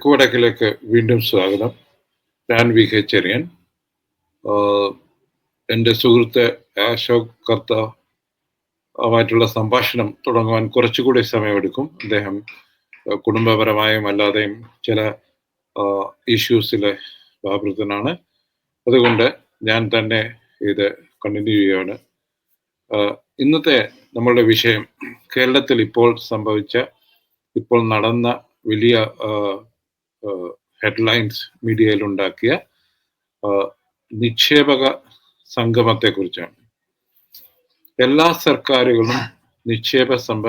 തെക്കുവടക്കിലേക്ക് വീണ്ടും സ്വാഗതം. ഞാൻ വി കെ ചെറിയൻ. എന്റെ സുഹൃത്ത് അശോക് കർത്ത ആയിട്ടുള്ള സംഭാഷണം തുടങ്ങുവാൻ കുറച്ചുകൂടി സമയമെടുക്കും. അദ്ദേഹം കുടുംബപരമായും അല്ലാതെയും ചില ഇഷ്യൂസിൽ വ്യാപൃതനാണ് അതുകൊണ്ട് ഞാൻ തന്നെ ഇത് കണ്ടിന്യൂ ചെയ്യുകയാണ് ഇന്നത്തെ നമ്മളുടെ വിഷയം കേരളത്തിൽ ഇപ്പോൾ സംഭവിച്ച ഇപ്പോൾ നടന്ന വലിയ ഹെഡ്ലൈൻസ് മീഡിയയിൽ ഉണ്ടാക്കിയ നിക്ഷേപക സംഗമത്തെ കുറിച്ചാണ് എല്ലാ സർക്കാരുകളും നിക്ഷേപ സംഭ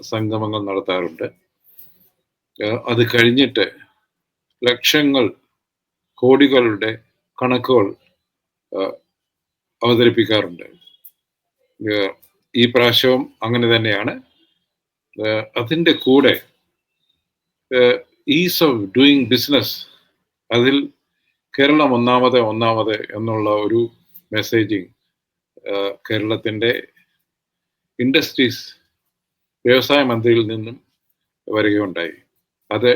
സംഗമങ്ങൾ നടത്താറുണ്ട്. അത് കഴിഞ്ഞിട്ട് ലക്ഷങ്ങൾ കോടികളുടെ കണക്കുകൾ അവതരിപ്പിക്കാറുണ്ട്. ഈ പ്രാവശ്യവും അങ്ങനെ തന്നെയാണ്. അതിന്റെ കൂടെ ഈസ് ഓഫ് ഡൂയിങ് ബിസിനസ് അതിൽ കേരളം ഒന്നാമത് ഒന്നാമത് എന്നുള്ള ഒരു മെസ്സേജിങ് കേരളത്തിന്റെ ഇൻഡസ്ട്രീസ് വ്യവസായ മന്ത്രിയിൽ നിന്നും വരികയുണ്ടായി. അത്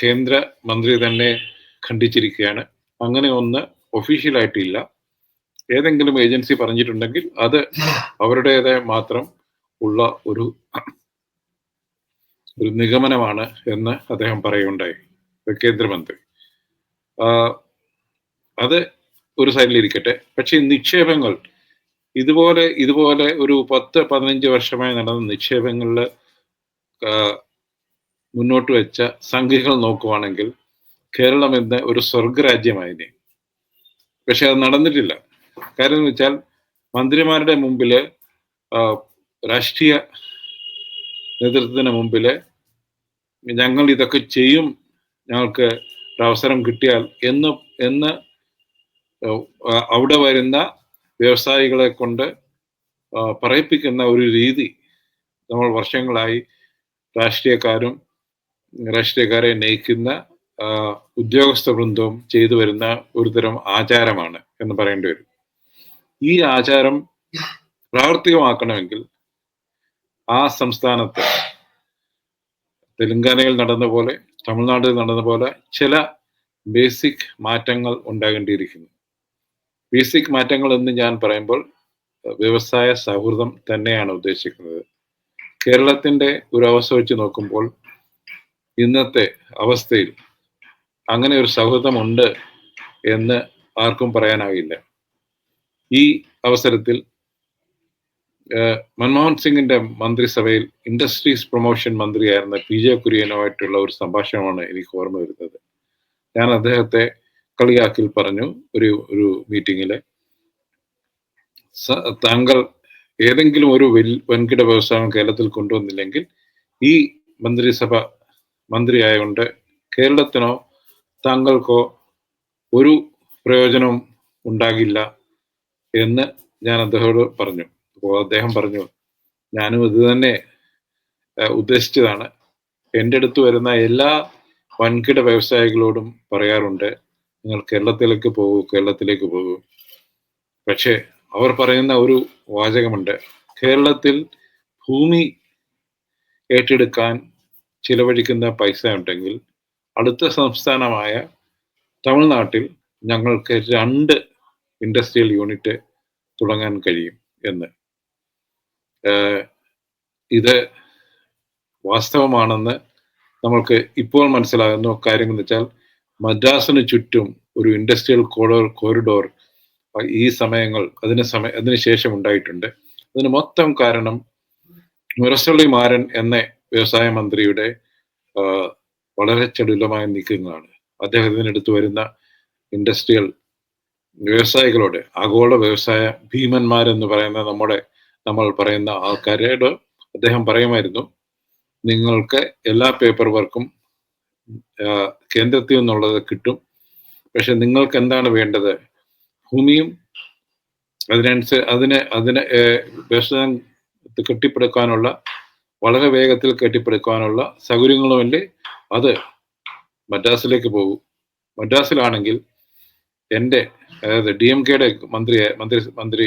കേന്ദ്ര മന്ത്രി തന്നെ ഖണ്ഡിച്ചിരിക്കുകയാണ്. അങ്ങനെ ഒന്ന് ഒഫീഷ്യലായിട്ടില്ല ഏതെങ്കിലും ഏജൻസി പറഞ്ഞിട്ടുണ്ടെങ്കിൽ അത് അവരുടേതായ മാത്രം ഉള്ള ഒരു ഒരു നിഗമനമാണ് എന്ന് അദ്ദേഹം പറയുകയുണ്ടായി കേന്ദ്രമന്ത്രി. അത് ഒരു സൈഡിലിരിക്കട്ടെ പക്ഷേ നിക്ഷേപങ്ങൾ ഇതുപോലെ ഇതുപോലെ ഒരു പത്ത് പതിനഞ്ച് വർഷമായി നടന്ന നിക്ഷേപങ്ങളിൽ മുന്നോട്ട് വെച്ച സംഖ്യകൾ നോക്കുവാണെങ്കിൽ കേരളം ഇന്ന് ഒരു സ്വർഗരാജ്യമായിനെ പക്ഷെ അത് നടന്നിട്ടില്ല. കാര്യം എന്ന് വെച്ചാൽ മന്ത്രിമാരുടെ മുമ്പിൽ രാഷ്ട്രീയ നേതൃത്വത്തിന് മുമ്പിൽ ഞങ്ങൾ ഇതൊക്കെ ചെയ്യും ഞങ്ങൾക്ക് അവസരം കിട്ടിയാൽ എന്ന് എന്ന് അവിടെ വരുന്ന വ്യവസായികളെ കൊണ്ട് പറയിപ്പിക്കുന്ന ഒരു രീതി നമ്മൾ വർഷങ്ങളായി രാഷ്ട്രീയക്കാരും രാഷ്ട്രീയക്കാരെ നയിക്കുന്ന ഉദ്യോഗസ്ഥ വൃന്ദവും ചെയ്തു വരുന്ന ഒരുതരം ആചാരമാണ് എന്ന് പറയേണ്ടി വരും. ഈ ആചാരം പ്രാവർത്തികമാക്കണമെങ്കിൽ ആ സംസ്ഥാനത്ത് തെലുങ്കാനയിൽ നടന്ന പോലെ തമിഴ്നാട്ടിൽ നടന്ന പോലെ ചില ബേസിക് മാറ്റങ്ങൾ ഉണ്ടാകേണ്ടിയിരിക്കുന്നു. ബേസിക് മാറ്റങ്ങൾ എന്ന് ഞാൻ പറയുമ്പോൾ വ്യവസായ സൗഹൃദം തന്നെയാണ് ഉദ്ദേശിക്കുന്നത്. കേരളത്തിന്റെ ഒരു അവസ്ഥ വെച്ച് നോക്കുമ്പോൾ ഇന്നത്തെ അവസ്ഥയിൽ അങ്ങനെ ഒരു സൗഹൃദമുണ്ട് എന്ന് ആർക്കും പറയാനാവില്ല ഈ അവസരത്തിൽ മൻമോഹൻ സിംഗിന്റെ മന്ത്രിസഭയിൽ ഇൻഡസ്ട്രീസ് പ്രൊമോഷൻ മന്ത്രിയായിരുന്ന പി ജെ കുര്യനുമായിട്ടുള്ള ഒരു സംഭാഷണമാണ് എനിക്ക് ഓർമ്മ വരുന്നത്. ഞാൻ അദ്ദേഹത്തെ കളിയാക്കിൽ പറഞ്ഞു ഒരു ഒരു മീറ്റിങ്ങിൽ. താങ്കൾ ഏതെങ്കിലും ഒരു വൻകിട വ്യവസായം കേരളത്തിൽ കൊണ്ടുവന്നില്ലെങ്കിൽ ഈ മന്ത്രിസഭ മന്ത്രിയായതുകൊണ്ട് കേരളത്തിനോ താങ്കൾക്കോ ഒരു പ്രയോജനവും ഉണ്ടാകില്ല എന്ന് ഞാൻ അദ്ദേഹത്തോട് പറഞ്ഞു. അപ്പോൾ അദ്ദേഹം പറഞ്ഞു ഞാനും ഇത് തന്നെ ഉദ്ദേശിച്ചതാണ്. എന്റെ അടുത്ത് വരുന്ന എല്ലാ വൻകിട വ്യവസായികളോടും പറയാറുണ്ട് നിങ്ങൾ കേരളത്തിലേക്ക് പോകൂ കേരളത്തിലേക്ക് പോകൂ. പക്ഷേ അവർ പറയുന്ന ഒരു വാചകമുണ്ട് കേരളത്തിൽ ഭൂമി ഏറ്റെടുക്കാൻ ചിലവഴിക്കുന്ന പൈസ ഉണ്ടെങ്കിൽ അടുത്ത സംസ്ഥാനമായ തമിഴ്നാട്ടിൽ ഞങ്ങൾക്ക് രണ്ട് ഇൻഡസ്ട്രിയൽ യൂണിറ്റ് തുടങ്ങാൻ കഴിയും എന്ന്. ഇത് വാസ്തവമാണെന്ന് നമ്മൾക്ക് ഇപ്പോൾ മനസ്സിലാകുന്ന കാര്യം എന്ന് വെച്ചാൽ മദ്രാസിന് ചുറ്റും ഒരു ഇൻഡസ്ട്രിയൽ കോറിഡോർ കോറിഡോർ ഈ സമയങ്ങൾ അതിന് സമയ അതിന് ശേഷം ഉണ്ടായിട്ടുണ്ട്. അതിന് മൊത്തം കാരണം മുരസള്ളി മാരൻ എന്ന വ്യവസായ മന്ത്രിയുടെ വളരെ ചടുലമായ നീക്കങ്ങളാണ്. അദ്ദേഹത്തിനടുത്ത് വരുന്ന ഇൻഡസ്ട്രിയൽ വ്യവസായികളോട് ആഗോള വ്യവസായ ഭീമന്മാരെന്ന് പറയുന്ന നമ്മുടെ നമ്മൾ പറയുന്ന ആൾക്കാരോട് അദ്ദേഹം പറയുമായിരുന്നു നിങ്ങൾക്ക് എല്ലാ പേപ്പർ വർക്കും കേന്ദ്രത്തിൽ നിന്നുള്ളത് കിട്ടും. പക്ഷെ നിങ്ങൾക്ക് എന്താണ് വേണ്ടത്? ഭൂമിയും അതിനനുസരിച്ച് അതിനെ അതിനെ വ്യവസായം കെട്ടിപ്പടുക്കാനുള്ള വളരെ വേഗത്തിൽ കെട്ടിപ്പടുക്കാനുള്ള സൗകര്യങ്ങളുമല്ലേ? അത് മദ്രാസിലേക്ക് പോകും. മദ്രാസിലാണെങ്കിൽ എന്റെ അതായത് ഡി എം കെയുടെ മന്ത്രിയെ മന്ത്രി മന്ത്രി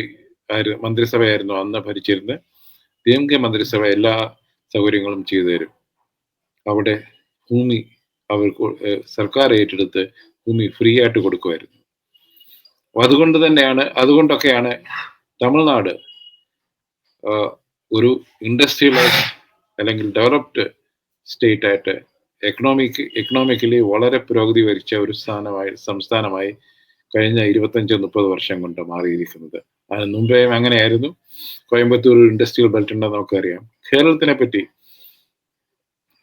മന്ത്രിസഭയായിരുന്നു അന്ന് ഭരിച്ചിരുന്നത് ഡി എം കെ മന്ത്രിസഭ എല്ലാ സൗകര്യങ്ങളും ചെയ്തു തരും. അവിടെ ഭൂമി അവർക്ക് സർക്കാർ ഏറ്റെടുത്ത് ഭൂമി ഫ്രീ ആയിട്ട് കൊടുക്കുമായിരുന്നു. അതുകൊണ്ട് തന്നെയാണ് അതുകൊണ്ടൊക്കെയാണ് തമിഴ്നാട് ഒരു ഇൻഡസ്ട്രിയലൈസ് അല്ലെങ്കിൽ ഡെവലപ്ഡ് സ്റ്റേറ്റ് ആയിട്ട് എക്കണോമിക് എക്കണോമിക്കലി വളരെ പുരോഗതി വരിച്ച ഒരു സ്ഥാനമായി സംസ്ഥാനമായി കഴിഞ്ഞ ഇരുപത്തഞ്ച് മുപ്പത് വർഷം കൊണ്ട് മാറിയിരിക്കുന്നത്. അതിന് മുമ്പേ അങ്ങനെയായിരുന്നു. കോയമ്പത്തൂർ ഇൻഡസ്ട്രിയൽ ബെൽറ്റ് ഉണ്ടെന്ന് നമുക്കറിയാം. കേരളത്തിനെ പറ്റി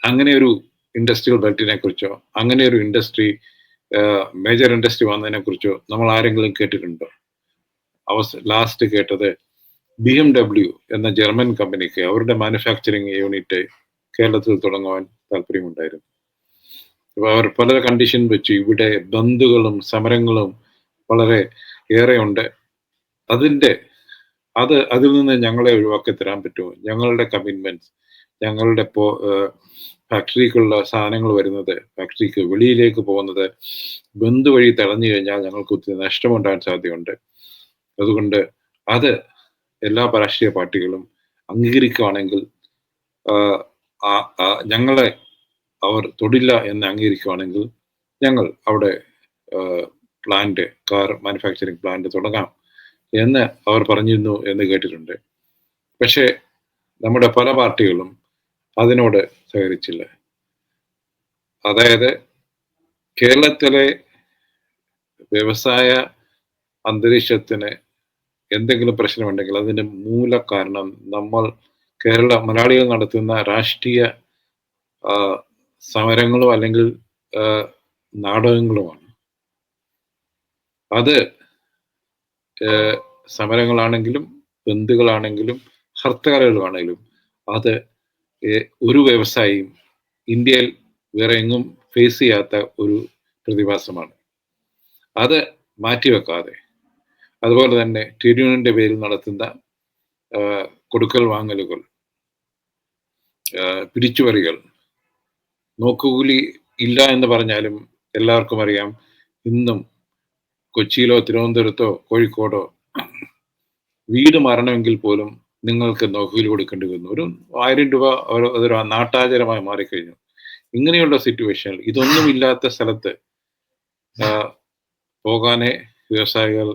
അങ്ങനെ ഒരു ഇൻഡസ്ട്രിയൽ ബെൽറ്റിനെ കുറിച്ചോ അങ്ങനെ ഒരു ഇൻഡസ്ട്രി മേജർ ഇൻഡസ്ട്രി വന്നതിനെ കുറിച്ചോ നമ്മൾ ആരെങ്കിലും കേട്ടിട്ടുണ്ടോ? അവസ് ലാസ്റ്റ് കേട്ടത് ബി എം ഡബ്ല്യു എന്ന ജർമ്മൻ കമ്പനിക്ക് അവരുടെ മാനുഫാക്ചറിങ് യൂണിറ്റ് കേരളത്തിൽ തുടങ്ങുവാൻ താല്പര്യമുണ്ടായിരുന്നു. അപ്പൊ അവർ പല കണ്ടീഷൻ വെച്ച് ഇവിടെ ബന്ധുകളും സമരങ്ങളും വളരെ ഏറെ അതിന്റെ അത് അതിൽ നിന്ന് ഞങ്ങളെ ഒഴിവാക്കി തരാൻ പറ്റുമോ? ഞങ്ങളുടെ കമ്മിറ്റ്മെന്റ്സ് ഞങ്ങളുടെ ഇപ്പോൾ ഫാക്ടറിക്കുള്ള സാധനങ്ങൾ വരുന്നത് ഫാക്ടറിക്ക് വെളിയിലേക്ക് പോകുന്നത് ബന്ധു വഴി തടഞ്ഞു കഴിഞ്ഞാൽ ഞങ്ങൾക്ക് ഒത്തിരി നഷ്ടമുണ്ടാകാൻ സാധ്യതയുണ്ട്. അതുകൊണ്ട് അത് എല്ലാ രാഷ്ട്രീയ പാർട്ടികളും അംഗീകരിക്കുകയാണെങ്കിൽ ഞങ്ങളെ അവർ തൊടില്ല എന്ന് അംഗീകരിക്കുകയാണെങ്കിൽ ഞങ്ങൾ അവിടെ പ്ലാന്റ് കാർ മാനുഫാക്ചറിങ് പ്ലാന്റ് തുടങ്ങാം. എന്ന് അവർ പറഞ്ഞിരുന്നു എന്ന് കേട്ടിട്ടുണ്ട്. പക്ഷേ നമ്മുടെ പല പാർട്ടികളും അതിനോട് സഹകരിച്ചില്ല. അതായത് കേരളത്തിലെ വ്യവസായ അന്തരീക്ഷത്തിന് എന്തെങ്കിലും പ്രശ്നമുണ്ടെങ്കിൽ അതിന്റെ മൂല കാരണം നമ്മൾ കേരള മലയാളികൾ നടത്തുന്ന രാഷ്ട്രീയ സമരങ്ങളും അല്ലെങ്കിൽ നാടകങ്ങളുമാണ് അത് സമരങ്ങളാണെങ്കിലും ബന്ധുക്കളാണെങ്കിലും ഹർത്താലുകളാണെങ്കിലും അത് ഒരു വ്യവസായിയും ഇന്ത്യയിൽ വേറെ എങ്ങും ഫേസ് ചെയ്യാത്ത ഒരു പ്രതിഭാസമാണ്. അത് മാറ്റിവെക്കാതെ. അതുപോലെ തന്നെ ട്രിബ്യൂണലിന്റെ പേരിൽ നടത്തുന്ന കൊടുക്കൽ വാങ്ങലുകൾ പിടിച്ചുപറികൾ നോക്കുകൂലി ഇല്ല എന്ന് പറഞ്ഞാലും എല്ലാവർക്കും അറിയാം. ഇന്നും കൊച്ചിയിലോ തിരുവനന്തപുരത്തോ കോഴിക്കോടോ വീട് മാറണമെങ്കിൽ പോലും നിങ്ങൾക്ക് നോക്കുകയിൽ കൊടുക്കേണ്ടി വന്നു. ഒരു ആയിരം രൂപ അതൊരു നാട്ടാചാരമായി മാറിക്കഴിഞ്ഞു. ഇങ്ങനെയുള്ള സിറ്റുവേഷനിൽ ഇതൊന്നും ഇല്ലാത്ത സ്ഥലത്ത് പോകാനേ വ്യവസായികൾ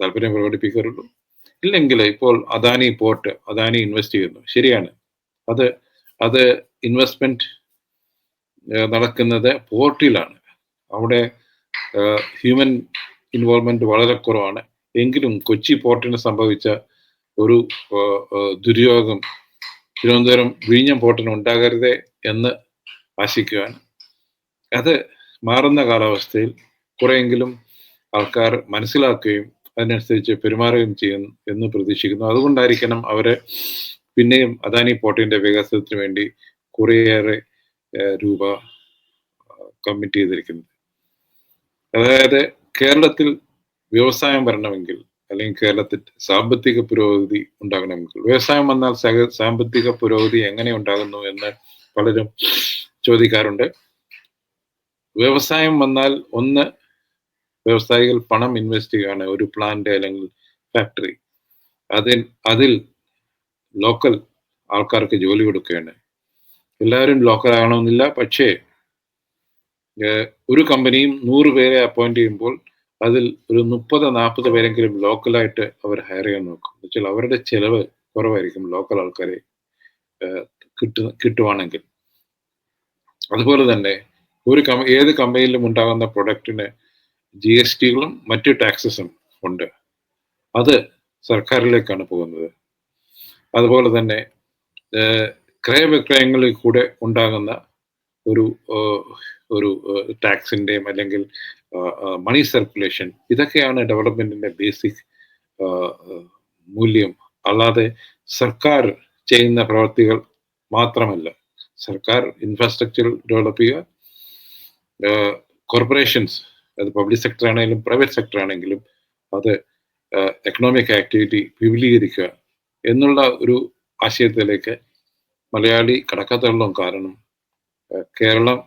താല്പര്യം പ്രകടിപ്പിക്കാറുള്ളൂ. ഇല്ലെങ്കിൽ ഇപ്പോൾ അദാനി പോർട്ട് അദാനി ഇൻവെസ്റ്റ് ചെയ്യുന്നു. ശരിയാണ്. അത് അത് ഇൻവെസ്റ്റ്മെന്റ് നടക്കുന്നത് പോർട്ടിലാണ്. അവിടെ ഹ്യൂമൻ ഇൻവോൾവ്മെന്റ് വളരെ കുറവാണ്. എങ്കിലും കൊച്ചി പോർട്ടിന് സംഭവിച്ച ഒരു ദുര്യോഗം തിരുവനന്തപുരം വിഴിഞ്ഞം പോർട്ടിന് ഉണ്ടാകരുതേ എന്ന് ആശിക്കുവാൻ. അത് മാറുന്ന കാലാവസ്ഥയിൽ കുറെയെങ്കിലും ആൾക്കാർ മനസ്സിലാക്കുകയും അതിനനുസരിച്ച് പെരുമാറുകയും ചെയ്യുന്നു എന്ന് പ്രതീക്ഷിക്കുന്നു. അതുകൊണ്ടായിരിക്കണം അവരെ പിന്നെയും അദാനി പോർട്ടിന്റെ വികസനത്തിന് വേണ്ടി കുറേയേറെ രൂപ കമ്മിറ്റ് ചെയ്തിരിക്കുന്നത്. അതായത് കേരളത്തിൽ വ്യവസായം വരണമെങ്കിൽ അല്ലെങ്കിൽ കേരളത്തിൽ സാമ്പത്തിക പുരോഗതി ഉണ്ടാകണമെങ്കിൽ വ്യവസായം വന്നാൽ സാമ്പത്തിക പുരോഗതി എങ്ങനെ ഉണ്ടാകുന്നു എന്ന് പലരും ചോദിക്കാറുണ്ട്. വ്യവസായം വന്നാൽ ഒന്ന് വ്യവസായികൾ പണം ഇൻവെസ്റ്റ് ചെയ്യുകയാണ്. ഒരു പ്ലാന്റ് അല്ലെങ്കിൽ ഫാക്ടറി അതിൽ അതിൽ ലോക്കൽ ആൾക്കാർക്ക് ജോലി കൊടുക്കുകയാണ്. എല്ലാവരും ലോക്കൽ ആകണമെന്നില്ല. പക്ഷേ ഒരു കമ്പനിയും നൂറ് പേരെ അപ്പോയിന്റ് ചെയ്യുമ്പോൾ അതിൽ ഒരു മുപ്പത് നാൽപ്പത് പേരെങ്കിലും ലോക്കലായിട്ട് അവർ ഹയർ ചെയ്യാൻ നോക്കും. എന്നുവെച്ചാൽ അവരുടെ ചെലവ് കുറവായിരിക്കും ലോക്കൽ ആൾക്കാരെ കിട്ടു കിട്ടുവാണെങ്കിൽ. അതുപോലെ തന്നെ ഒരു കമ്പ ഏത് കമ്പനിയിലും ഉണ്ടാകുന്ന പ്രൊഡക്റ്റിന് ജി എസ് ടികളും മറ്റു ടാക്സസും ഉണ്ട്. അത് സർക്കാരിലേക്കാണ് പോകുന്നത്. അതുപോലെ തന്നെ ക്രയവിക്രയങ്ങളിൽ കൂടെ ഉണ്ടാകുന്ന ഒരു ഒരു ടാക്സിന്റെയും അല്ലെങ്കിൽ മണി സർക്കുലേഷൻ ഇതൊക്കെയാണ് ഡെവലപ്മെന്റിന്റെ ബേസിക് മൂല്യം. അല്ലാതെ സർക്കാർ ചെയ്യുന്ന പ്രവർത്തികൾ മാത്രമല്ല. സർക്കാർ ഇൻഫ്രാസ്ട്രക്ചർ ഡെവലപ്പ് ചെയ്യുക കോർപ്പറേഷൻസ് അത് പബ്ലിക് സെക്ടർ ആണെങ്കിലും പ്രൈവറ്റ് സെക്ടർ ആണെങ്കിലും അത് എക്കണോമിക് ആക്ടിവിറ്റി വിപുലീകരിക്കുക എന്നുള്ള ഒരു ആശയത്തിലേക്ക് മലയാളി കടക്കാത്തുള്ള കാരണം കേരളം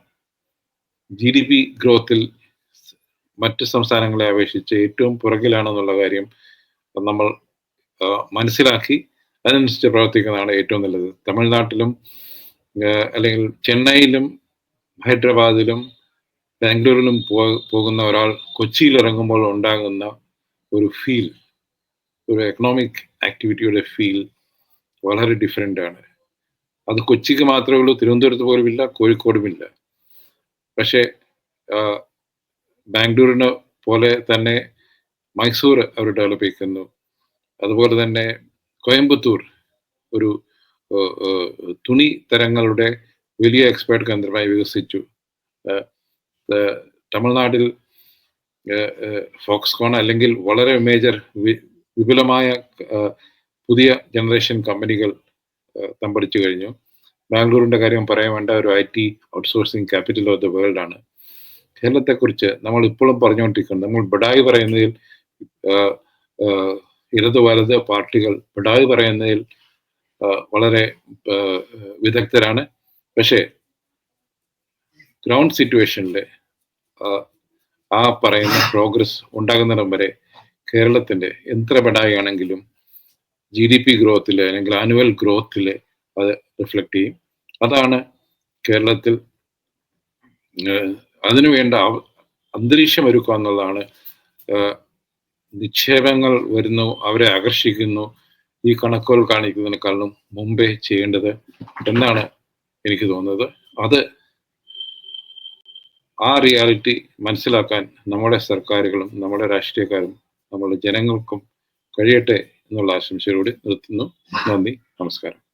ജി ഡി പി ഗ്രോത്തിൽ മറ്റ് സംസ്ഥാനങ്ങളെ അപേക്ഷിച്ച് ഏറ്റവും പുറകിലാണെന്നുള്ള കാര്യം നമ്മൾ മനസ്സിലാക്കി അതിനനുസരിച്ച് പ്രവർത്തിക്കുന്നതാണ് ഏറ്റവും നല്ലത്. തമിഴ്നാട്ടിലും അല്ലെങ്കിൽ ചെന്നൈയിലും ഹൈദരാബാദിലും ബാംഗ്ലൂരിലും പോകുന്ന ഒരാൾ കൊച്ചിയിൽ ഇറങ്ങുമ്പോൾ ഉണ്ടാകുന്ന ഒരു ഫീൽ ഒരു എക്കണോമിക് ആക്ടിവിറ്റിയുടെ ഫീൽ വളരെ ഡിഫറെന്റ് ആണ്. അത് കൊച്ചിക്ക് മാത്രമേ ഉള്ളൂ തിരുവനന്തപുരത്ത് പോലുമില്ല കോഴിക്കോടുമില്ല. പക്ഷേ ബാംഗ്ലൂരിനെ പോലെ തന്നെ മൈസൂർ അവർ ഡെവലപ്പ് ചെയ്യുന്നു. അതുപോലെ തന്നെ കോയമ്പത്തൂർ ഒരു തുണി തരങ്ങളുടെ വലിയ എക്സ്പേർട്ട് കേന്ദ്രമായി വികസിച്ചു. തമിഴ്നാട്ടിൽ ഫോക്സ്കോൺ അല്ലെങ്കിൽ വളരെ മേജർ വിപുലമായ പുതിയ ജനറേഷൻ കമ്പനികൾ തമ്പടിച്ചു കഴിഞ്ഞു. ബാംഗ്ലൂരിന്റെ കാര്യം പറയാൻ വേണ്ട ഒരു I T outsourcing capital of the world ആണ്. കേരളത്തെക്കുറിച്ച് നമ്മൾ ഇപ്പോഴും പറഞ്ഞുകൊണ്ടിരിക്കുന്നത് നമ്മൾ ബഡായി പറയുന്നതിൽ ഇടതു വലത് പാർട്ടികൾ ബഡായി പറയുന്നതിൽ വളരെ വിദഗ്ധരാണ്. പക്ഷേ ഗ്രൗണ്ട് സിറ്റുവേഷനിൽ ആ പറയുന്ന പ്രോഗ്രസ് ഉണ്ടാകുന്നിടം വരെ കേരളത്തിന്റെ എത്ര ബഡായി ആണെങ്കിലും ജി ഡി പി ഗ്രോത്തിൽ അല്ലെങ്കിൽ ആനുവൽ ഗ്രോത്തിൽ അത് റിഫ്ലക്ട് ചെയ്യും. അതാണ് കേരളത്തിൽ അതിനു വേണ്ട അന്തരീക്ഷം ഒരുക്കുക എന്നുള്ളതാണ് നിക്ഷേപങ്ങൾ വരുന്നു അവരെ ആകർഷിക്കുന്നു ഈ കണക്കുകൾ കാണിക്കുന്നതിനേക്കാളും മുമ്പേ ചെയ്യേണ്ടത് എന്നാണ് എനിക്ക് തോന്നുന്നത്. അത് ആ റിയാലിറ്റി മനസ്സിലാക്കാൻ നമ്മുടെ സർക്കാരുകളും നമ്മുടെ രാഷ്ട്രീയക്കാരും നമ്മുടെ ജനങ്ങൾക്കും കഴിയട്ടെ എന്നുള്ള ആശംസയോടെ നിർത്തുന്നു. നന്ദി നമസ്കാരം.